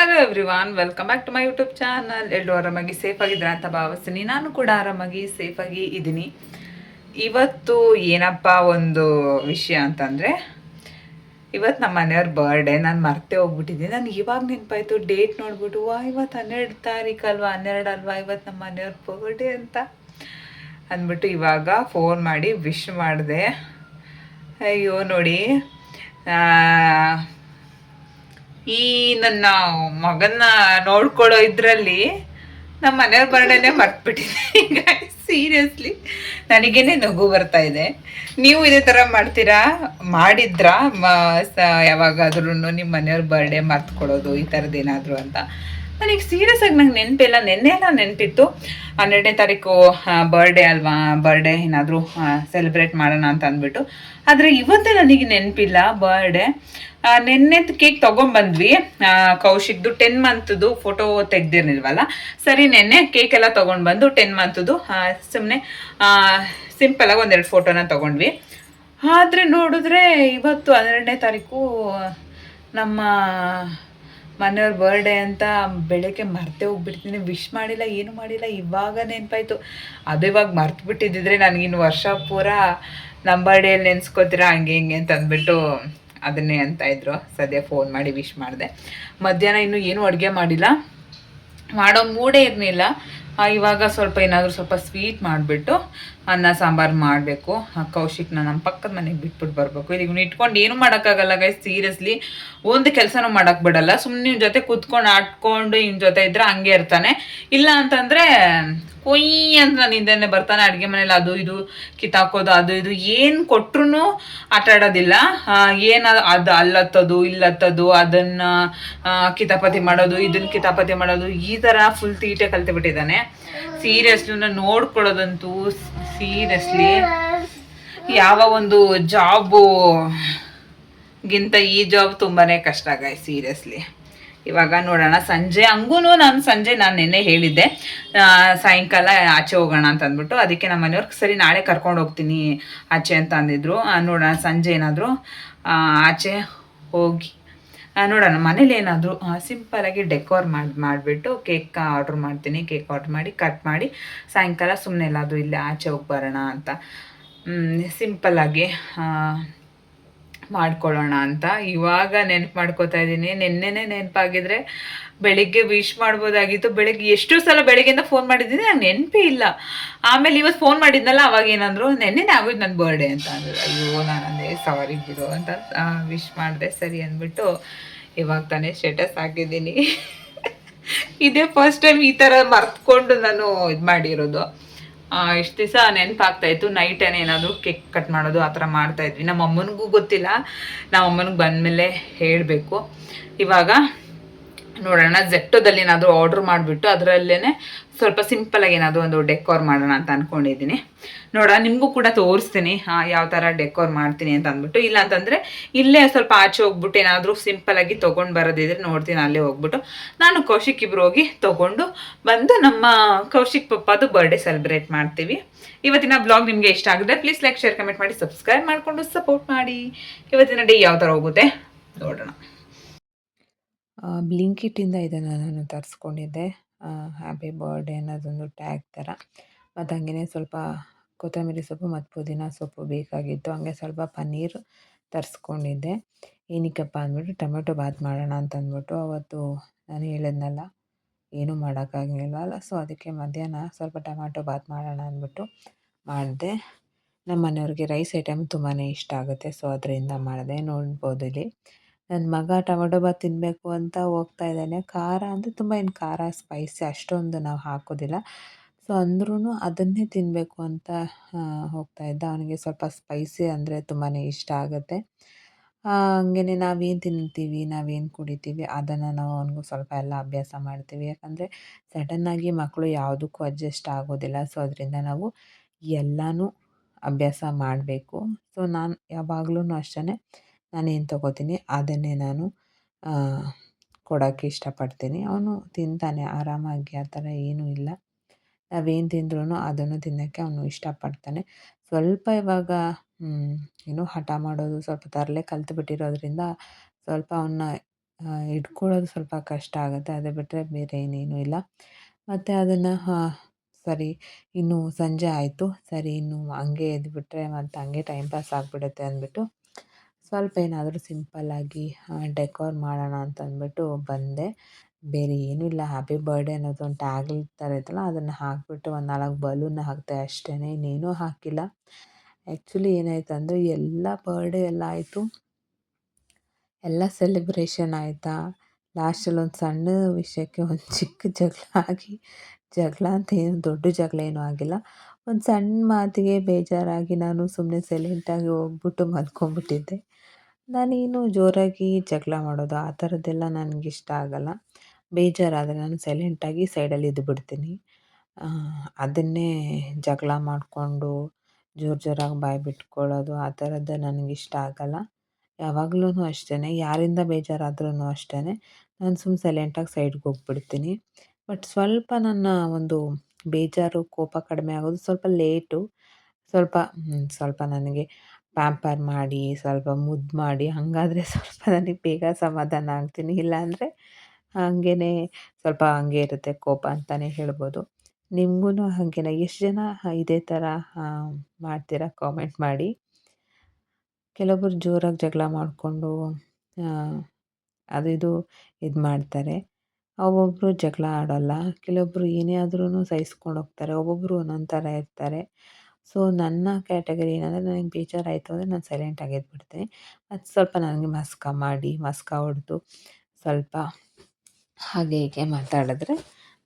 Hello everyone welcome back to my YouTube channel ಎಲ್ಲರೂ ಆರಾಮಾಗಿ safe ಆಗಿದ್ದೀರಾ ಅಂತ ಭಾವಿಸ್ತೀನಿ. ನಾನು ಕೂಡ ಆರಾಮಾಗಿ ಸೇಫಾಗಿ ಇದ್ದೀನಿ. ಇವತ್ತು ಏನಪ್ಪ ಒಂದು ವಿಷಯ ಅಂತಂದರೆ, ಇವತ್ತು ನಮ್ಮ ಮನೆಯವ್ರ ಬರ್ಡೇ ನಾನು ಮರ್ತೆ ಹೋಗ್ಬಿಟ್ಟಿದ್ದೀನಿ ನನಗೆ ಇವಾಗ ನೆನಪಾಯ್ತು ಡೇಟ್ ನೋಡ್ಬಿಟ್ಟು ವಾ ಇವತ್ತು ಹನ್ನೆರಡು ತಾರೀಕು ಅಲ್ವಾ, ಹನ್ನೆರಡು ಅಲ್ವಾ, ಇವತ್ತು ನಮ್ಮ ಮನೆಯವ್ರ ಬರ್ಡೇ ಅಂತ ಅಂದ್ಬಿಟ್ಟು ಇವಾಗ ಫೋನ್ ಮಾಡಿ ವಿಶ್ ಮಾಡಿದೆ. ಅಯ್ಯೋ, ನೋಡಿ ಈ ನನ್ನ ಮಗನ್ನ ನೋಡ್ಕೊಳ್ಳೋ ಇದರಲ್ಲಿ ನಮ್ಮ ಮನೆಯವ್ರ ಬರ್ಡೇನೆ ಮರ್ತ್ಬಿಟ್ಟಿದೆ. ಸೀರಿಯಸ್ಲಿ ನನಗೇನೆ ನಗು ಬರ್ತಾ ಇದೆ. ನೀವು ಇದೇ ಥರ ಮಾಡ್ತೀರಾ? ಮಾಡಿದ್ರಾ? ಯಾವಾಗಾದ್ರೂ ನಿಮ್ಮ ಮನೆಯವ್ರ ಬರ್ಡೇ ಮರ್ತ್ಕೊಳ್ಳೋದು, ಈ ಥರದ್ದು ಏನಾದರೂ ಅಂತ. ನನಗೆ ಸೀರಿಯಸ್ ಆಗಿ ನಂಗೆ ನೆನಪಿಲ್ಲ ನೆನ್ನೆ ಎಲ್ಲ ನೆನಪಿತ್ತು. ಹನ್ನೆರಡನೇ ತಾರೀಕು ಬರ್ಡೇ ಅಲ್ವಾ? ಬರ್ಡೇ ಏನಾದರೂ ಸೆಲೆಬ್ರೇಟ್ ಮಾಡೋಣ ಅಂತ ಅಂದ್ಬಿಟ್ಟು. ಆದರೆ ಇವತ್ತೇ ನನಗೆ ನೆನಪಿಲ್ಲ ಬರ್ಡೇ. ನೆನ್ನೆ ಕೇಕ್ ತಗೊಂಬಂದ್ವಿ. ಕೌಶಿಕ್ದು ಟೆನ್ ಮಂತ್ದು ಫೋಟೋ ತೆಗ್ದಿರ್ನಿಲ್ವಲ್ಲ ಸರಿ, ನೆನ್ನೆ ಕೇಕ್ ಎಲ್ಲ ತೊಗೊಂಡು ಬಂದು ಟೆನ್ ಮಂತ್ದು ಸುಮ್ಮನೆ ಸಿಂಪಲಾಗಿ ಒಂದೆರಡು ಫೋಟೋನ ತಗೊಂಡ್ವಿ. ಆದರೆ ನೋಡಿದ್ರೆ ಇವತ್ತು ಹನ್ನೆರಡನೇ ತಾರೀಕು, ನಮ್ಮ ಮನೆಯವ್ರ ಬರ್ಡೇ ಅಂತ ಬೆಳಗ್ಗೆ ಮರ್ತೆ ಹೋಗ್ಬಿಡ್ತೀನಿ. ವಿಶ್ ಮಾಡಿಲ್ಲ, ಏನು ಮಾಡಿಲ್ಲ, ಇವಾಗ ನೆನಪಾಯ್ತು. ಅದು ಇವಾಗ ಮರ್ತು ಬಿಟ್ಟಿದ್ದಿದ್ರೆ ನನಗಿನ್ನು ವರ್ಷ ಪೂರ ನಮ್ಮ ಬರ್ಡೇಲಿ ನೆನೆಸ್ಕೋತೀರಾ, ಹಂಗೆ ಹಿಂಗೆ ಅಂತ ಅಂದ್ಬಿಟ್ಟು ಅದನ್ನೇ ಅಂತ ಇದ್ರು. ಸದ್ಯ ಫೋನ್ ಮಾಡಿ ವಿಶ್ ಮಾಡಿದೆ. ಮಧ್ಯಾಹ್ನ ಇನ್ನೂ ಏನೂ ಅಡುಗೆ ಮಾಡಿಲ್ಲ. ಮಾಡೋ ಮೂಡೇ ಇರಲಿಲ್ಲ. ಇವಾಗ ಸ್ವಲ್ಪ ಏನಾದರೂ ಸ್ವಲ್ಪ ಸ್ವೀಟ್ ಮಾಡಿಬಿಟ್ಟು ಅನ್ನ ಸಾಂಬಾರು ಮಾಡಬೇಕು. ಕೌಶಿಕ್ನ ನಮ್ಮ ಪಕ್ಕದ ಮನೆಗೆ ಬಿಟ್ಬಿಟ್ಟು ಬರಬೇಕು. ಇದೀಗ ಇಟ್ಕೊಂಡು ಏನು ಮಾಡೋಕ್ಕಾಗಲ್ಲ ಗೈ ಸೀರಿಯಸ್ಲಿ ಒಂದು ಕೆಲಸನೂ ಮಾಡೋಕ್ಕೆ ಬಿಡಲ್ಲ. ಸುಮ್ಮನೆ ನಿಮ್ಮ ಜೊತೆ ಕೂತ್ಕೊಂಡು ಆಡ್ಕೊಂಡು ಇವ್ನ ಜೊತೆ ಇದ್ರೆ ಹಂಗೆ ಇರ್ತಾನೆ. ಇಲ್ಲ ಅಂತಂದರೆ ಕೊಯ್ ಅಂತ ಹಿಂದೆ ಬರ್ತಾನೆ ಅಡುಗೆ ಮನೇಲಿ, ಅದು ಇದು ಕಿತ್ತಾಕೋದು ಅದು ಇದು, ಏನು ಕೊಟ್ರು ಆಟ ಆಡೋದಿಲ್ಲ. ಏನು ಅದು ಅಲ್ಲತ್ತದು, ಇಲ್ಲತ್ತದು, ಅದನ್ನು ಕಿತಾಪತಿ ಮಾಡೋದು ಇದನ್ನ ಕಿತಾಪತಿ ಮಾಡೋದು, ಈ ಥರ ಫುಲ್ ತೀಟೆ ಕಲ್ತು ಸೀರಿಯಸ್ಲಿ ನೋಡ್ಕೊಳ್ಳೋದಂತೂ ಸೀರಿಯಸ್ಲಿ ಯಾವ ಒಂದು ಜಾಬು ಗಿಂತ ಈ ಜಾಬ್ ತುಂಬಾ ಕಷ್ಟ ಆಗ ಸೀರಿಯಸ್ಲಿ ಇವಾಗ ನೋಡೋಣ. ಸಂಜೆ ಹಂಗೂ ನಾನು ಸಂಜೆ ನಾನು ನಿನ್ನೆ ಹೇಳಿದ್ದೆ. ಸಾಯಂಕಾಲ ಆಚೆ ಹೋಗೋಣ ಅಂತ ಅಂದ್ಬಿಟ್ಟು ಅದಕ್ಕೆ ನಮ್ಮ ಮನೆಯವ್ರಿಗೆ ಸರಿ ನಾಳೆ ಕರ್ಕೊಂಡು ಹೋಗ್ತೀನಿ ಆಚೆ ಅಂತ ಅಂದಿದ್ರು. ನೋಡೋಣ, ಸಂಜೆ ಏನಾದರೂ ಆಚೆ ಹೋಗಿ. ನೋಡೋಣ, ಮನೇಲಿ ಏನಾದರೂ ಸಿಂಪಲಾಗಿ ಡೆಕೋರ್ ಮಾಡಿ, ಮಾಡಿಬಿಟ್ಟು ಕೇಕ್ ಆರ್ಡ್ರ್ ಮಾಡ್ತೀನಿ. ಕೇಕ್ ಆರ್ಡ್ರ್ ಮಾಡಿ ಕಟ್ ಮಾಡಿ, ಸಾಯಂಕಾಲ ಸುಮ್ಮನೆ ಎಲ್ಲಾದರೂ ಇಲ್ಲೇ ಆಚೆ ಹೋಗಿ ಬರೋಣ ಅಂತ. ಸಿಂಪಲ್ಲಾಗಿ ಮಾಡ್ಕೊಳ್ಳೋಣ ಅಂತ ಇವಾಗ ನೆನಪು ಮಾಡ್ಕೋತಾ ಇದ್ದೀನಿ. ನಿನ್ನೆನೇ ನೆನಪಾಗಿದ್ರೆ ಬೆಳಿಗ್ಗೆ ವಿಶ್ ಮಾಡ್ಬೋದಾಗಿತ್ತು. ಬೆಳಿಗ್ಗೆ ಎಷ್ಟು ಸಲ ಬೆಳಿಗ್ಗೆಯಿಂದ ಫೋನ್ ಮಾಡಿದ್ದೀನಿ, ನಂಗೆ ನೆನಪೇ ಇಲ್ಲ. ಆಮೇಲೆ ಇವತ್ತು ಫೋನ್ ಮಾಡಿದ್ನಲ್ಲ, ಅವಾಗ ಏನಂದ್ರು, ನೆನ್ನೆನೇ ಆಗೋಯ್ತು ನನ್ನ ಬರ್ಡೇ ಅಂತ ಅಂದರು. ಅಯ್ಯೋ, ನಾನಂದೆ ಸಾರಿ ಬಿಡು ಅಂತ ವಿಶ್ ಮಾಡಿದೆ. ಸರಿ ಅಂದ್ಬಿಟ್ಟು ಇವಾಗ ತಾನೇ ಸ್ಟೇಟಸ್ ಹಾಕಿದ್ದೀನಿ. ಇದೇ ಫಸ್ಟ್ ಟೈಮ್ ಈ ಥರ ಮರ್ತ್ಕೊಂಡು ನಾನು ಇದು ಮಾಡಿರೋದು. ಇಷ್ಟು ದಿವಸ ನೆನಪಾಗ್ತಾಯಿತ್ತು ನೈಟೇನೆ ಏನಾದರೂ ಕೇಕ್ ಕಟ್ ಮಾಡೋದು ಆ ಥರ ಮಾಡ್ತಾಯಿದ್ವಿ ನಮ್ಮ ಅಮ್ಮನಿಗೂ ಗೊತ್ತಿಲ್ಲ. ನಮ್ಮ ಅಮ್ಮನಿಗೆ ಬಂದಮೇಲೆ ಹೇಳಬೇಕು. ಇವಾಗ ನೋಡೋಣ. ಝೆಟ್ಟೋದಲ್ಲಿ ಏನಾದರೂ ಆರ್ಡ್ರ್ ಮಾಡಿಬಿಟ್ಟು ಅದರಲ್ಲೇ ಸ್ವಲ್ಪ ಸಿಂಪಲಾಗಿ ಏನಾದರೂ ಒಂದು ಡೆಕೋರ್ ಮಾಡೋಣ ಅಂತ ಅಂದ್ಕೊಂಡಿದ್ದೀನಿ ನೋಡೋಣ, ನಿಮಗೂ ಕೂಡ ತೋರಿಸ್ತೀನಿ ಯಾವ ಥರ ಡೆಕೋರ್ ಮಾಡ್ತೀನಿ ಅಂತ ಅಂದ್ಬಿಟ್ಟು. ಇಲ್ಲ ಅಂತಂದರೆ ಇಲ್ಲೇ ಸ್ವಲ್ಪ ಆಚೆ ಹೋಗ್ಬಿಟ್ಟು ಏನಾದರೂ ಸಿಂಪಲಾಗಿ ತೊಗೊಂಡು ಬರೋದಿದ್ರೆ ನೋಡ್ತೀನಿ, ಅಲ್ಲೇ ಹೋಗ್ಬಿಟ್ಟು. ನಾನು ಕೌಶಿಕ್ ಇಬ್ಬರು ಹೋಗಿ ತೊಗೊಂಡು ಬಂದು ನಮ್ಮ ಕೌಶಿಕ್ ಪಪ್ಪದು ಬರ್ಡೇ ಸೆಲೆಬ್ರೇಟ್ ಮಾಡ್ತೀವಿ. ಇವತ್ತಿನ ಬ್ಲಾಗ್ ನಿಮಗೆ ಇಷ್ಟ ಆಗಿದೆ ಪ್ಲೀಸ್ ಲೈಕ್ ಶೇರ್ ಕಮೆಂಟ್ ಮಾಡಿ ಸಬ್ಸ್ಕ್ರೈಬ್ ಮಾಡಿಕೊಂಡು ಸಪೋರ್ಟ್ ಮಾಡಿ. ಇವತ್ತಿನ ಡೇ ಯಾವ ಥರ ಹೋಗುತ್ತೆ ನೋಡೋಣ. ಬ್ಲಿಂಕಿಟ್ಟಿಂದ ಇದನ್ನು ನಾನು ತರಿಸ್ಕೊಂಡಿದ್ದೆ. ಹ್ಯಾಪಿ ಬರ್ಡೇ ಅನ್ನೋದೊಂದು ಟ್ಯಾಗ್ ಥರ. ಮತ್ತು ಹಾಗೆಯೇ ಸ್ವಲ್ಪ ಕೊತ್ತಂಬರಿ ಸೊಪ್ಪು ಮತ್ತು ಪುದೀನ ಸೊಪ್ಪು ಬೇಕಾಗಿತ್ತು. ಹಂಗೆ ಸ್ವಲ್ಪ ಪನ್ನೀರ್ ತರಿಸ್ಕೊಂಡಿದ್ದೆ. ಏನಕ್ಕಪ್ಪ ಅಂದ್ಬಿಟ್ಟು ಟೊಮೆಟೊ ಬಾತ್ ಮಾಡೋಣ ಅಂತ ಅಂದ್ಬಿಟ್ಟು ಅವತ್ತು ನಾನು ಹೇಳಿದ್ನಲ್ಲ, ಏನೂ ಮಾಡೋಕ್ಕಾಗಲಿಲ್ವಲ್ಲ ಸೊ ಅದಕ್ಕೆ ಮಧ್ಯಾಹ್ನ ಸ್ವಲ್ಪ ಟೊಮ್ಯಾಟೊ ಬಾತ್ ಮಾಡೋಣ ಅಂದ್ಬಿಟ್ಟು ಮಾಡಿದೆ. ನಮ್ಮ ಮನೆಯವ್ರಿಗೆ ರೈಸ್ ಐಟಮ್ ತುಂಬಾ ಇಷ್ಟ ಆಗುತ್ತೆ. ಸೊ ಅದರಿಂದ ಮಾಡಿದೆ. ನೋಡ್ಬೋದು ಇಲ್ಲಿ. ನನ್ನ ಮಗ ಟೊಮೆಟೊ ಬಾತ್ ತಿನ್ನಬೇಕು ಅಂತ ಹೋಗ್ತಾ ಇದ್ದಾನೆ. ಖಾರ ಅಂದರೆ ತುಂಬ ಏನು ಖಾರ ಸ್ಪೈಸಿ ಅಷ್ಟೊಂದು ನಾವು ಹಾಕೋದಿಲ್ಲ. ಸೊ ಅಂದ್ರೂ ಅದನ್ನೇ ತಿನ್ನಬೇಕು ಅಂತ ಹೋಗ್ತಾ ಇದ್ದ. ಅವನಿಗೆ ಸ್ವಲ್ಪ ಸ್ಪೈಸಿ ಅಂದರೆ ತುಂಬಾ ಇಷ್ಟ ಆಗುತ್ತೆ. ಹಂಗೇ ನಾವೇನು ತಿಂತೀವಿ, ನಾವೇನು ಕುಡಿತೀವಿ, ಅದನ್ನು ನಾವು ಅವನಿಗೂ ಸ್ವಲ್ಪ ಎಲ್ಲ ಅಭ್ಯಾಸ ಮಾಡ್ತೀವಿ. ಯಾಕಂದರೆ ಸಡನ್ನಾಗಿ ಮಕ್ಕಳು ಯಾವುದಕ್ಕೂ ಅಡ್ಜಸ್ಟ್ ಆಗೋದಿಲ್ಲ. ಸೊ ಅದರಿಂದ ನಾವು ಎಲ್ಲನೂ ಅಭ್ಯಾಸ ಮಾಡಬೇಕು. ಸೊ ನಾನು ಯಾವಾಗ್ಲೂ ಅಷ್ಟೇ ನಾನೇನು ತೊಗೋತೀನಿ, ಅದನ್ನೇ ನಾನು ಕೊಡೋಕ್ಕೆ ಇಷ್ಟಪಡ್ತೀನಿ. ಅವನು ತಿಂತಾನೆ, ಆರಾಮಾಗಿ, ಆ ಥರ ಏನೂ ಇಲ್ಲ. ನಾವೇನು ತಿಂದ್ರೂ ಅದನ್ನು ತಿನ್ನೋಕ್ಕೆ ಅವನು ಇಷ್ಟಪಡ್ತಾನೆ. ಸ್ವಲ್ಪ ಇವಾಗ ಏನು ಹಠ ಮಾಡೋದು, ಸ್ವಲ್ಪ ತರಲೆ ಕಲ್ತು ಬಿಟ್ಟಿರೋದ್ರಿಂದ ಸ್ವಲ್ಪ ಅವನ್ನ ಇಟ್ಕೊಳ್ಳೋದು ಸ್ವಲ್ಪ ಕಷ್ಟ ಆಗುತ್ತೆ. ಅದು ಬಿಟ್ಟರೆ ಬೇರೆ ಏನೇನೂ ಇಲ್ಲ. ಮತ್ತು ಅದನ್ನು ಸರಿ, ಇನ್ನು ಸಂಜೆ ಆಯಿತು. ಸರಿ, ಇನ್ನು ಹಂಗೆ ಎದ್ಬಿಟ್ರೆ ಮತ್ತು ಹಂಗೆ ಟೈಮ್ ಪಾಸ್ ಆಗಿಬಿಡುತ್ತೆ ಅಂದ್ಬಿಟ್ಟು ಸ್ವಲ್ಪ ಏನಾದರೂ ಸಿಂಪಲ್ಲಾಗಿ ಡೆಕೋರ್ ಮಾಡೋಣ ಅಂತ ಅಂದ್ಬಿಟ್ಟು ಬಂದೆ. ಬೇರೆ ಏನೂ ಇಲ್ಲ. ಹ್ಯಾಪಿ ಬರ್ಡೇ ಅನ್ನೋದು ಒಂದು ಟ್ಯಾಗ್ ಥರ ಇತ್ತಲ್ಲ, ಅದನ್ನು ಹಾಕಿಬಿಟ್ಟು ಒಂದು ನಾಲ್ಕು ಬಲೂನ್ ಹಾಕಿದೆ ಅಷ್ಟೇ ಇನ್ನೇನೂ ಹಾಕಿಲ್ಲ. ಆ್ಯಕ್ಚುಲಿ ಏನಾಯ್ತು ಅಂದರೆ ಎಲ್ಲ ಬರ್ಡೇ ಎಲ್ಲ ಆಯಿತು. ಎಲ್ಲ ಸೆಲೆಬ್ರೇಷನ್ ಆಯಿತಾ? ಲಾಸ್ಟಲ್ಲಿ ಒಂದು ಸಣ್ಣ ವಿಷಯಕ್ಕೆ ಒಂದು ಚಿಕ್ಕ ಜಗಳ ಆಗಿ, ಜಗಳ ಅಂತ ಏನು, ದೊಡ್ಡ ಜಗಳ ಏನೂ ಆಗಿಲ್ಲ. ಒಂದು ಸಣ್ಣ ಮಾತಿಗೆ ಬೇಜಾರಾಗಿ ನಾನು ಸುಮ್ಮನೆ ಸೈಲೆಂಟಾಗಿ ಹೋಗ್ಬಿಟ್ಟು ಮಲ್ಕೊಂಬಿಟ್ಟಿದ್ದೆ. ನಾನೇನು ಜೋರಾಗಿ ಜಗಳ ಮಾಡೋದು ಆ ಥರದ್ದೆಲ್ಲ ನನಗಿಷ್ಟ ಆಗಲ್ಲ. ಬೇಜಾರಾದರೆ ನಾನು ಸೈಲೆಂಟಾಗಿ ಸೈಡಲ್ಲಿ ಇದ್ದುಬಿಡ್ತೀನಿ ಅದನ್ನೇ ಜಗಳ ಮಾಡಿಕೊಂಡು ಜೋರು ಜೋರಾಗಿ ಬಾಯಿ ಬಿಟ್ಕೊಳ್ಳೋದು ಆ ಥರದ್ದು ನನಗಿಷ್ಟ ಆಗಲ್ಲ. ಯಾವಾಗ್ಲೂ ಅಷ್ಟೇ ಯಾರಿಂದ ಬೇಜಾರಾದ್ರೂ ಅಷ್ಟೇ ನಾನು ಸುಮ್ಮನೆ ಸೈಲೆಂಟಾಗಿ ಸೈಡ್ಗೆ ಹೋಗ್ಬಿಡ್ತೀನಿ. ಬಟ್ ಸ್ವಲ್ಪ ನನ್ನ ಒಂದು ಬೇಜಾರು, ಕೋಪ ಕಡಿಮೆ ಆಗೋದು ಸ್ವಲ್ಪ ಲೇಟು. ಸ್ವಲ್ಪ ಸ್ವಲ್ಪ ನನಗೆ ಪ್ಯಾಂಪರ್ ಮಾಡಿ, ಸ್ವಲ್ಪ ಮುದ್ದು ಮಾಡಿ, ಹಾಗಾದರೆ ಸ್ವಲ್ಪ ನನಗೆ ಬೇಗ ಸಮಾಧಾನ ಆಗ್ತೀನಿ. ಇಲ್ಲಾಂದರೆ ಹಾಗೇ ಸ್ವಲ್ಪ ಹಂಗೆ ಇರುತ್ತೆ ಕೋಪ ಅಂತಲೇ ಹೇಳ್ಬೋದು. ನಿಮಗೂ ಹಾಗೇನಾ. ಎಷ್ಟು ಜನ ಇದೇ ಥರ ಮಾಡ್ತೀರಾ ಕಾಮೆಂಟ್ ಮಾಡಿ. ಕೆಲವೊಬ್ರು ಜೋರಾಗಿ ಜಗಳ ಮಾಡಿಕೊಂಡು ಅದು ಇದು ಇದು ಮಾಡ್ತಾರೆ ಒಬ್ಬೊಬ್ಬರು ಜಗಳ ಆಡೋಲ್ಲ. ಕೆಲವೊಬ್ಬರು ಏನೇ ಆದ್ರೂ ಸಹಿಸ್ಕೊಂಡು ಹೋಗ್ತಾರೆ. ಒಬ್ಬೊಬ್ಬರು ಒಂದೊಂದು ಥರ ಇರ್ತಾರೆ. ಸೊ ನನ್ನ ಕ್ಯಾಟಗರಿ ಏನಂದರೆ ನನಗೆ ಬೇಜಾರಾಯಿತು ಅಂದರೆ ನಾನು ಸೈಲೆಂಟ್ ಇದ್ಬಿಡ್ತೀನಿ ಅದು ಸ್ವಲ್ಪ ನನಗೆ ಮಸ್ಕ ಮಾಡಿ, ಮಸ್ಕ ಹೊಡೆದು ಸ್ವಲ್ಪ ಹಾಗೆ ಹೀಗೆ ಮಾತಾಡಿದ್ರೆ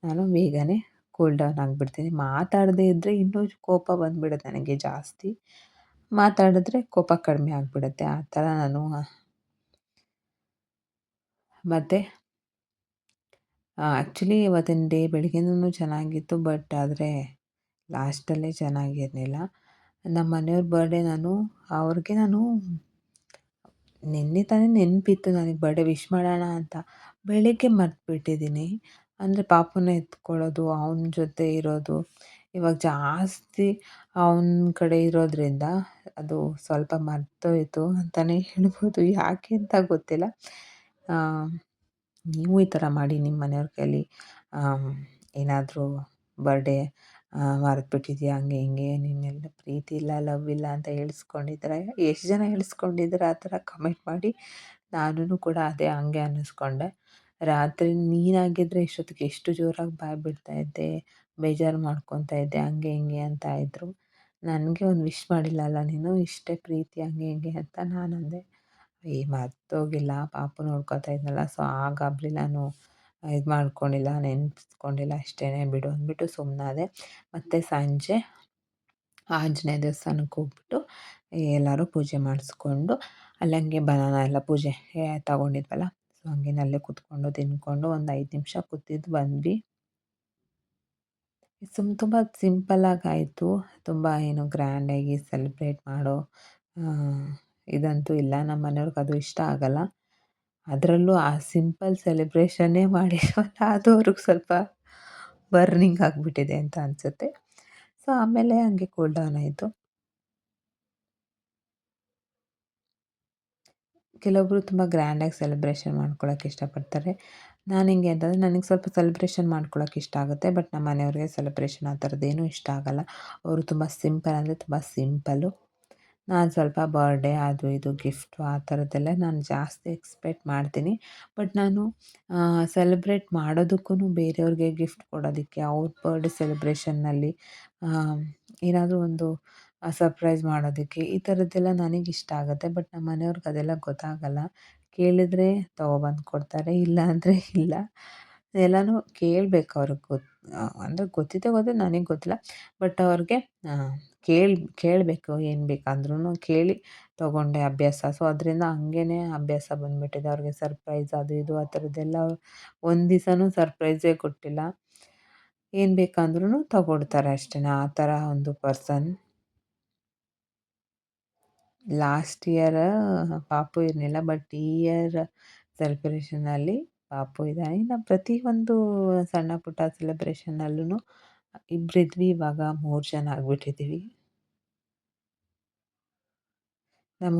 ನಾನು ಬೇಗನೆ ಕೂಲ್ ಡೌನ್ ಆಗಿಬಿಡ್ತೀನಿ. ಮಾತಾಡದೇ ಇದ್ದರೆ ಇನ್ನೂ ಕೋಪ ಬಂದುಬಿಡುತ್ತೆ ನನಗೆ ಜಾಸ್ತಿ. ಮಾತಾಡಿದ್ರೆ ಕೋಪ ಕಡಿಮೆ ಆಗಿಬಿಡುತ್ತೆ. ಆ ಥರ ನಾನು ಮತ್ತು ಆ್ಯಕ್ಚುಲಿ ಇವತ್ತಿನ ಡೇ ಬೆಳಗ್ಗೆನೂ ಚೆನ್ನಾಗಿತ್ತು ಬಟ್ ಆದರೆ ಲಾಸ್ಟಲ್ಲೇ ಚೆನ್ನಾಗಿರಲಿಲ್ಲ. ನಮ್ಮ ಮನೆಯವ್ರ ಬರ್ಡೇ ನಾನು, ಅವ್ರಿಗೆ ನಾನು ನಿನ್ನೆ ತಾನೇ ನೆನಪಿತ್ತು ನನಗೆ ಬರ್ಡೇ ವಿಶ್ ಮಾಡೋಣ ಅಂತ. ಬೆಳಗ್ಗೆ ಮರ್ತುಬಿಟ್ಟಿದ್ದೀನಿ ಅಂದರೆ ಪಾಪನ ಎತ್ಕೊಳ್ಳೋದು, ಅವನ ಜೊತೆ ಇರೋದು, ಇವಾಗ ಜಾಸ್ತಿ ಅವನ ಕಡೆ ಇರೋದ್ರಿಂದ ಅದು ಸ್ವಲ್ಪ ಮರ್ತೋಯಿತು ಅಂತಲೇ ಹೇಳ್ಬೋದು. ಯಾಕೆ ಅಂತ ಗೊತ್ತಿಲ್ಲ. ನೀವು ಈ ಥರ ಮಾಡಿ ನಿಮ್ಮ ಮನೆಯವ್ರ ಕೈಲಿ ಏನಾದರೂ ಬರ್ಡೇ ಮರೆತುಬಿಟ್ಟಿದ್ಯಾ ಹಂಗೆ ಹಿಂಗೆ, ನಿನ್ನೆಲ್ಲ ಪ್ರೀತಿ ಇಲ್ಲ ಲವ್ ಇಲ್ಲ ಅಂತ ಹೇಳಿಸ್ಕೊಂಡಿದ್ರೆ ಎಷ್ಟು ಜನ ಹೇಳಿಸ್ಕೊಂಡಿದ್ರೆ ಆ ಥರ ಕಮೆಂಟ್ ಮಾಡಿ. ನಾನು ಕೂಡ ಅದೇ ಹಂಗೆ ಅನ್ನಿಸ್ಕೊಂಡೆ. ರಾತ್ರಿ ನೀನಾಗಿದ್ದರೆ ಇಷ್ಟೊತ್ತಿಗೆ ಎಷ್ಟು ಜೋರಾಗಿ ಬಾಯಿ ಬಿಡ್ತಾ ಇದ್ದೆ, ಬೇಜಾರು ಮಾಡ್ಕೊತಾ ಇದ್ದೆ, ಹಂಗೆ ಹಿಂಗೆ ಅಂತ ಇದ್ದರು ನನಗೆ ಒಂದು ವಿಶ್ ಮಾಡಿಲ್ಲಲ್ಲ ನೀನು? ಇಷ್ಟೇ ಪ್ರೀತಿ, ಹಂಗೆ ಹಿಂಗೆ ಅಂತ ನಾನು ಅಂದೆ ಏ ಮರ್ತೋಗಿಲ್ಲ, ಪಾಪು ನೋಡ್ಕೊತಾ ಇದ್ನಲ್ಲ. ಸೊ ಆ ಗಾಬರಿ ನಾನು ಇದು ಮಾಡ್ಕೊಂಡಿಲ್ಲ ನೆನ್ಪಿಸ್ಕೊಂಡಿಲ್ಲ ಅಷ್ಟೇ ಬಿಡು ಅಂದ್ಬಿಟ್ಟು ಸುಮ್ಮನಾದೆ ಮತ್ತು ಸಂಜೆ ಆಂಜನೇಯ ದೇವಸ್ಥಾನಕ್ಕೆ ಹೋಗ್ಬಿಟ್ಟು ಎಲ್ಲರೂ ಪೂಜೆ ಮಾಡಿಸ್ಕೊಂಡು ಅಲ್ಲಂಗೆ ಬನಾನ ಎಲ್ಲ ಪೂಜೆ ತಗೊಂಡಿದ್ವಲ್ಲ. ಸೊ ಹಂಗೆ ಅಲ್ಲೇ ಕೂತ್ಕೊಂಡು ತಿನ್ಕೊಂಡು ಒಂದು ಐದು ನಿಮಿಷ ಕೂತಿದ್ದು ಬಂದ್ವಿ. ಸುಮ್ ತುಂಬ ಸಿಂಪಲ್ಲಾಗಿ ಆಯಿತು. ತುಂಬ ಏನು ಗ್ರ್ಯಾಂಡಾಗಿ ಸೆಲೆಬ್ರೇಟ್ ಮಾಡೋ ಇದಂತೂ ಇಲ್ಲ. ನಮ್ಮ ಮನೆಯವ್ರಿಗೆ ಅದು ಇಷ್ಟ ಆಗಲ್ಲ. ಅದರಲ್ಲೂ ಆ ಸಿಂಪಲ್ ಸೆಲೆಬ್ರೇಷನ್ನೇ ಮಾಡಿರೋಲ್ಲ. ಅದು ಅವ್ರಿಗೆ ಸ್ವಲ್ಪ ಬರ್ನಿಂಗ್ ಆಗಿಬಿಟ್ಟಿದೆ ಅಂತ ಅನಿಸುತ್ತೆ. ಸೊ, ಆಮೇಲೆ ಹಂಗೆ ಕೂಲ್ ಡೌನ್ ಆಯಿತು. ಕೆಲವೊಬ್ಬರು ತುಂಬ ಗ್ರ್ಯಾಂಡಾಗಿ ಸೆಲೆಬ್ರೇಷನ್ ಮಾಡ್ಕೊಳ್ಳೋಕೆ ಇಷ್ಟಪಡ್ತಾರೆ. ನಾನು ಹಿಂಗೆ ಅಂತಂದರೆ ನನಗೆ ಸ್ವಲ್ಪ ಸೆಲೆಬ್ರೇಷನ್ ಮಾಡ್ಕೊಳ್ಳೋಕೆ ಇಷ್ಟ ಆಗುತ್ತೆ. ಬಟ್ ನಮ್ಮ ಮನೆಯವ್ರಿಗೆ ಸೆಲೆಬ್ರೇಷನ್ ಆ ಥರದ್ದೇನೂ ಇಷ್ಟ ಆಗಲ್ಲ. ಅವರು ತುಂಬ ಸಿಂಪಲ್ ಅಂದರೆ ತುಂಬ ಸಿಂಪಲ್ಲು ನಾನು ಸ್ವಲ್ಪ ಬರ್ಡೇ ಅದು ಇದು ಗಿಫ್ಟು ಆ ಥರದ್ದೆಲ್ಲ ನಾನು ಜಾಸ್ತಿ ಎಕ್ಸ್ಪೆಕ್ಟ್ ಮಾಡ್ತೀನಿ. ಬಟ್ ನಾನು ಸೆಲೆಬ್ರೇಟ್ ಮಾಡೋದಕ್ಕೂ ಬೇರೆಯವ್ರಿಗೆ ಗಿಫ್ಟ್ ಕೊಡೋದಕ್ಕೆ ಅವ್ರ ಬರ್ಡೇ ಸೆಲೆಬ್ರೇಷನ್ನಲ್ಲಿ ಏನಾದರೂ ಒಂದು ಸರ್ಪ್ರೈಸ್ ಮಾಡೋದಕ್ಕೆ ಈ ಥರದ್ದೆಲ್ಲ ನನಗೆ ಇಷ್ಟ ಆಗುತ್ತೆ. ಬಟ್ ನಮ್ಮ ಮನೆಯವ್ರಿಗೆ ಅದೆಲ್ಲ ಗೊತ್ತಾಗಲ್ಲ. ಕೇಳಿದರೆ ತೊಗೊಬಂದು ಕೊಡ್ತಾರೆ, ಇಲ್ಲ ಅಂದರೆ ಇಲ್ಲ. ಎಲ್ಲನೂ ಕೇಳಬೇಕು ಅವ್ರಿಗೆ ಗೊತ್ತು. ಅಂದರೆ ಗೊತ್ತಿದೆ ಗೊತ್ತೇ ನನಗೆ ಗೊತ್ತಿಲ್ಲ. ಬಟ್ ಅವ್ರಿಗೆ ಕೇಳಿ, ಕೇಳಬೇಕು ಏನು ಬೇಕಾದ್ರೂ ಕೇಳಿ ತೊಗೊಂಡೆ ಅಭ್ಯಾಸ. ಸೊ ಅದರಿಂದ ಹಂಗೇ ಅಭ್ಯಾಸ ಬಂದುಬಿಟ್ಟಿದೆ. ಅವ್ರಿಗೆ ಸರ್ಪ್ರೈಸ್ ಅದು ಇದು, ಆ ಥರದ್ದೆಲ್ಲ ಒಂದು ದಿವಸನೂ ಸರ್ಪ್ರೈಸೇ ಕೊಟ್ಟಿಲ್ಲ. ಏನು ಬೇಕಂದ್ರೂ ತಗೊಡ್ತಾರೆ ಅಷ್ಟೇ ಆ ಥರ ಒಂದು ಪರ್ಸನ್ ಲಾಸ್ಟ್ ಇಯರ್ ಪಾಪು ಇರಲಿಲ್ಲ ಬಟ್ ಈ ಇಯರ್ ಸೆಲೆಬ್ರೇಷನಲ್ಲಿ ಪಾಪು ಇದ್ದಾನೆ ಇನ್ನು ಪ್ರತಿಯೊಂದು ಸಣ್ಣ ಪುಟ್ಟ ಸೆಲೆಬ್ರೇಷನಲ್ಲೂ ಇಬ್ಬರಿದ್ವಿ ಇವಾಗ ಮೂರು ಜನ ಆಗಿಬಿಟ್ಟಿದ್ದೀವಿ.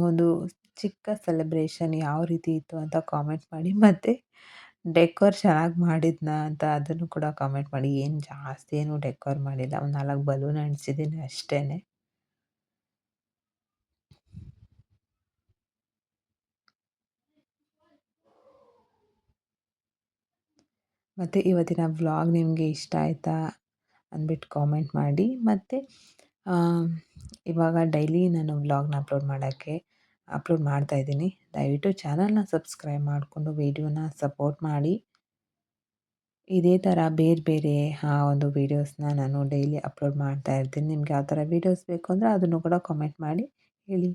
ಒಂದು ಚಿಕ್ಕ ಸೆಲೆಬ್ರೇಷನ್ ಯಾವ ರೀತಿ ಇತ್ತು ಅಂತ ಕಾಮೆಂಟ್ ಮಾಡಿ ಮತ್ತು ಡೆಕೋರ್ ಚೆನ್ನಾಗಿ ಮಾಡಿದ್ನಾ ಅಂತ ಅದನ್ನು ಕೂಡ ಕಾಮೆಂಟ್ ಮಾಡಿ. ಏನು ಜಾಸ್ತಿ ಏನು ಡೆಕೋರ್ ಮಾಡಿಲ್ಲ. ಒಂದು ನಾಲ್ಕು ಬಲೂನ್ ಅಂಟಿಸಿದ್ದೀನಿ ಅಷ್ಟೇ ಮತ್ತು ಇವತ್ತಿನ ವ್ಲಾಗ್ ನಿಮಗೆ ಇಷ್ಟ ಆಯಿತಾ ಅಂದ್ಬಿಟ್ಟು ಕಾಮೆಂಟ್ ಮಾಡಿ. ಮತ್ತು ಇವಾಗ ಡೈಲಿ ನಾನು ವ್ಲಾಗ್ನ ಅಪ್ಲೋಡ್ ಮಾಡೋಕ್ಕೆ ಅಪ್ಲೋಡ್ ಮಾಡ್ತಾ ಇದ್ದೀನಿ. ದಯವಿಟ್ಟು ಚಾನಲ್ನ ಸಬ್ಸ್ಕ್ರೈಬ್ ಮಾಡಿಕೊಂಡು ವೀಡಿಯೋನ ಸಪೋರ್ಟ್ ಮಾಡಿ. ಇದೇ ಥರ ಬೇರೆ ಬೇರೆ, ಆ, ಒಂದು ವೀಡಿಯೋಸ್ನ ನಾನು ಡೈಲಿ ಅಪ್ಲೋಡ್ ಮಾಡ್ತಾ ಇರ್ತೀನಿ. ನಿಮ್ಗೆ ಯಾವ ಥರ ವೀಡಿಯೋಸ್ ಬೇಕು ಅಂದರೆ ಅದನ್ನು ಕೂಡ ಕಾಮೆಂಟ್ ಮಾಡಿ ಹೇಳಿ.